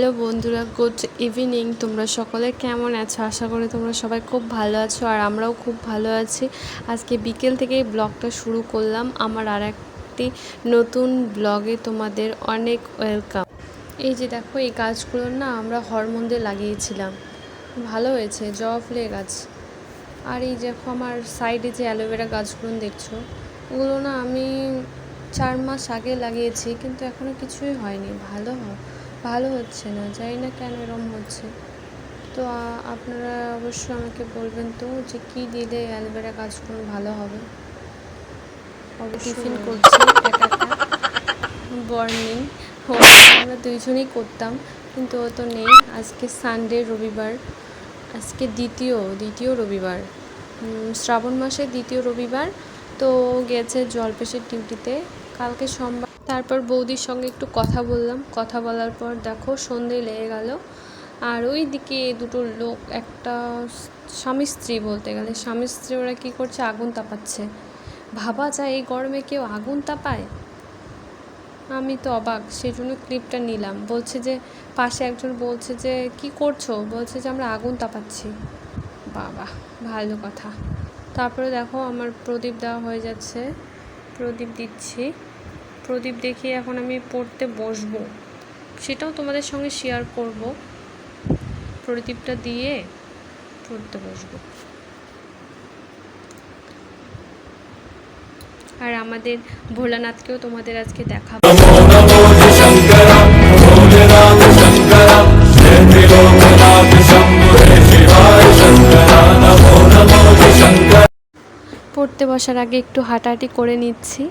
Hello বন্ধুরা, good evening. তোমরা সকলে কেমন আছো? আশা করি তোমরা সবাই খুব ভালো আছো আর আমরাও খুব ভালো আছি। আজকে বিকেল থেকেই ব্লগটা শুরু করলাম। আমার আর একটি নতুন ব্লগে তোমাদের অনেক ওয়েলকাম। এই যে দেখো, এই গাছগুলো না আমরা হরমোন্দে লাগিয়েছিলাম। ভালো হয়েছে, জবা ফুলের গাছ। আর এই দেখো, আমার সাইডে যে অ্যালোভেরা গাছগুলো দেখছ, ওগুলো না আমি চার মাস আগে লাগিয়েছি, কিন্তু এখনও কিছুই হয়নি। ভালো হয়। ভালো হচ্ছে না জানি না কেন এরম হচ্ছে। তো আপনারা অবশ্যই আমাকে বলবেন তো যে কী দিলে অ্যালোভেরা গাছগুলো ভালো হবে? টিফিন করছি একা একা আমরা দুইজনেই করতাম কিন্তু ও তো নেই। আজকে সানডে রবিবার। আজকে দ্বিতীয় দ্বিতীয় রবিবার। শ্রাবণ মাসের দ্বিতীয় রবিবার। তো গেছে জলপেশের ডিউটিতে কালকে সোমবার তারপর বৌদির সঙ্গে একটু কথা বললাম। কথা বলার পর দেখো সন্ধে লেগে গেল। আর ওই দিকে দুটো লোক, একটা স্বামী স্ত্রী বলতে গেলে। স্বামী স্ত্রী ওরা কী করছে? আগুন তাপাচ্ছে। ভাবা যায় এই গরমে কেউ আগুন তাপায়? আমি তো অবাক সেই জন্য ক্লিপটা নিলাম। বলছে যে, পাশে একজন বলছে যে, কি করছ? বলছে যে, আমরা আগুন তাপাচ্ছি। বাবা, ভালো কথা। তারপরে দেখো আমার প্রদীপ দেওয়া হয়ে যাচ্ছে। প্রদীপ দিচ্ছি। প্রদীপ দেখিয়ে এখন আমি পড়তে বসবো। সেটাও তোমাদের সঙ্গে শেয়ার করব। প্রদীপটা দিয়ে পড়তে বসবো। আর আমাদের ভোলানাথকেও তোমাদের আজকে দেখাবো। পড়তে বসার আগে একটু হাঁটাহাঁটি করে নিচ্ছি।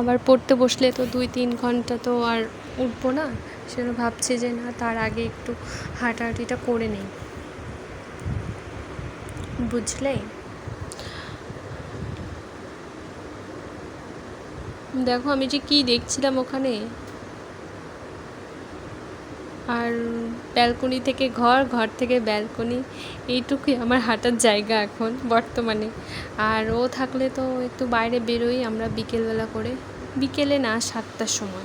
আবার পড়তে বসলে তো দুই তিন ঘণ্টা তো আর উঠবো না, সেজন্য ভাবছি যে না, তার আগে একটু হাঁটাহাঁটিটা করে নেই। বুঝলে? দেখো আমি যে কি দেখছিলাম ওখানে। আর ব্যালকনি থেকে ঘর ঘর থেকে ব্যালকনি, এইটুকুই আমার হাঁটার জায়গা এখন বর্তমানে। আর ও থাকলে তো একটু বাইরে বেরোই আমরা বিকেলবেলা করে। বিকেলে না, সাতটার সময়।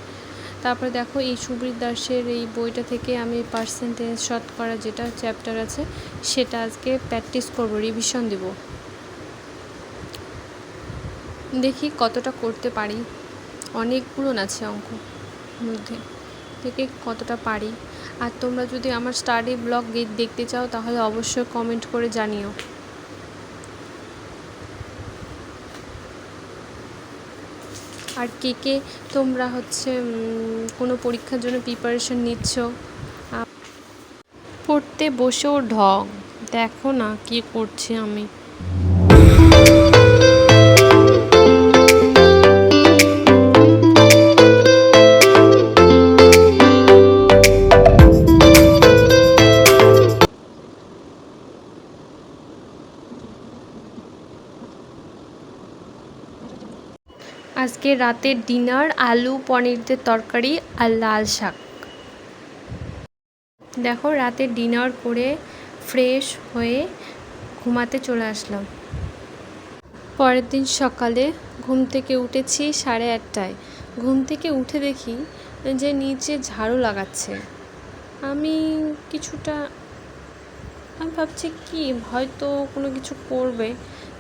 তারপরে দেখো এই সুবীর দাসের এই বইটা থেকে আমি পার্সেন্টেজ শতকরা যেটা চ্যাপ্টার আছে, সেটা আজকে প্র্যাকটিস করব রিভিশন দেব। দেখি কতটা করতে পারি। অনেক অনেকগুলো আছে অঙ্ক মধ্যে। থেকে কতটা পারি। আর তোমরা যদি আমার স্টাডি ব্লগ দেখতে চাও, তাহলে অবশ্যই কমেন্ট করে জানিও। আর কে কে তোমরা হচ্ছে কোনো পরীক্ষার জন্য প্রিপারেশন নিচ্ছ? পড়তে বসেও ঢং। দেখো না কি করছি আমি। আজকে রাতের ডিনার, আলু, পনিরদের তরকারি আর লাল শাক। দেখো, রাতে ডিনার করে ফ্রেশ হয়ে ঘুমাতে চলে আসলাম। পরের দিন সকালে ঘুম থেকে উঠেছি সাড়ে আটটায়। ঘুম থেকে উঠে দেখি যে নিচে ঝাড়ু লাগাচ্ছে। আমি কিছুটা, আমি ভাবছি কি, হয়তো কোনো কিছু করবে।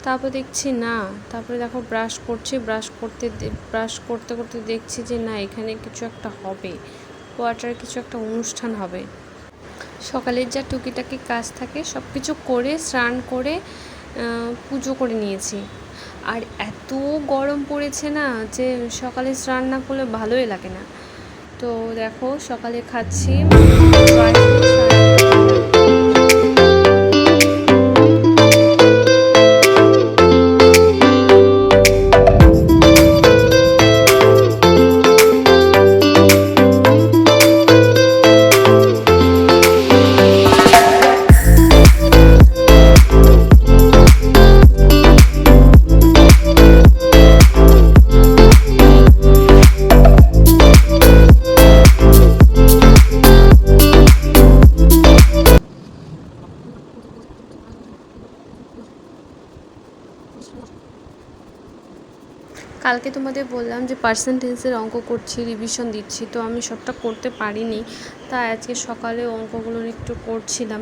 তারপর দেখছি না। তারপরে দেখো ব্রাশ করছি ব্রাশ করতে ব্রাশ করতে করতে দেখছি যে না, এখানে কিছু একটা হবে। কোয়ার্টারে কিছু একটা অনুষ্ঠান হবে। সকালের যা টুকিটাকি কাজ থাকে সব কিছু করে, স্নান করে পুজো করে নিয়েছি। আর এত গরম পড়েছে না যে সকালে স্নান না করলে ভালোই লাগে না। তো দেখো সকালে খাচ্ছি। কালকে তোমাদের বললাম যে পার্সেন্টেজের অঙ্ক করছি রিভিশন দিচ্ছি, তো আমি সবটা করতে পারিনি। তাই আজকে সকালে অঙ্কগুলো একটু করছিলাম।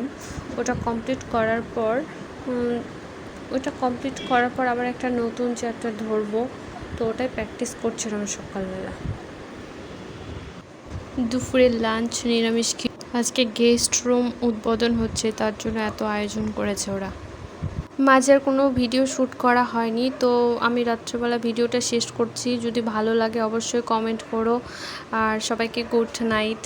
ওটা কমপ্লিট করার পর ওটা কমপ্লিট করার পর আবার একটা নতুন চ্যাপ্টার ধরবো। তো ওটাই প্র্যাকটিস করছিলাম সকালবেলা। দুপুরের লাঞ্চ নিরামিষ আজকে গেস্ট রুম উদ্বোধন হচ্ছে, তার জন্য এত আয়োজন করেছে ওরা। মাঝের কোনো ভিডিও শ্যুট করা হয়নি। তো আমি রাত্রেবেলা ভিডিওটা শেষ করছি। যদি ভালো লাগে অবশ্যই কমেন্ট করো। আর সবাইকে গুড নাইট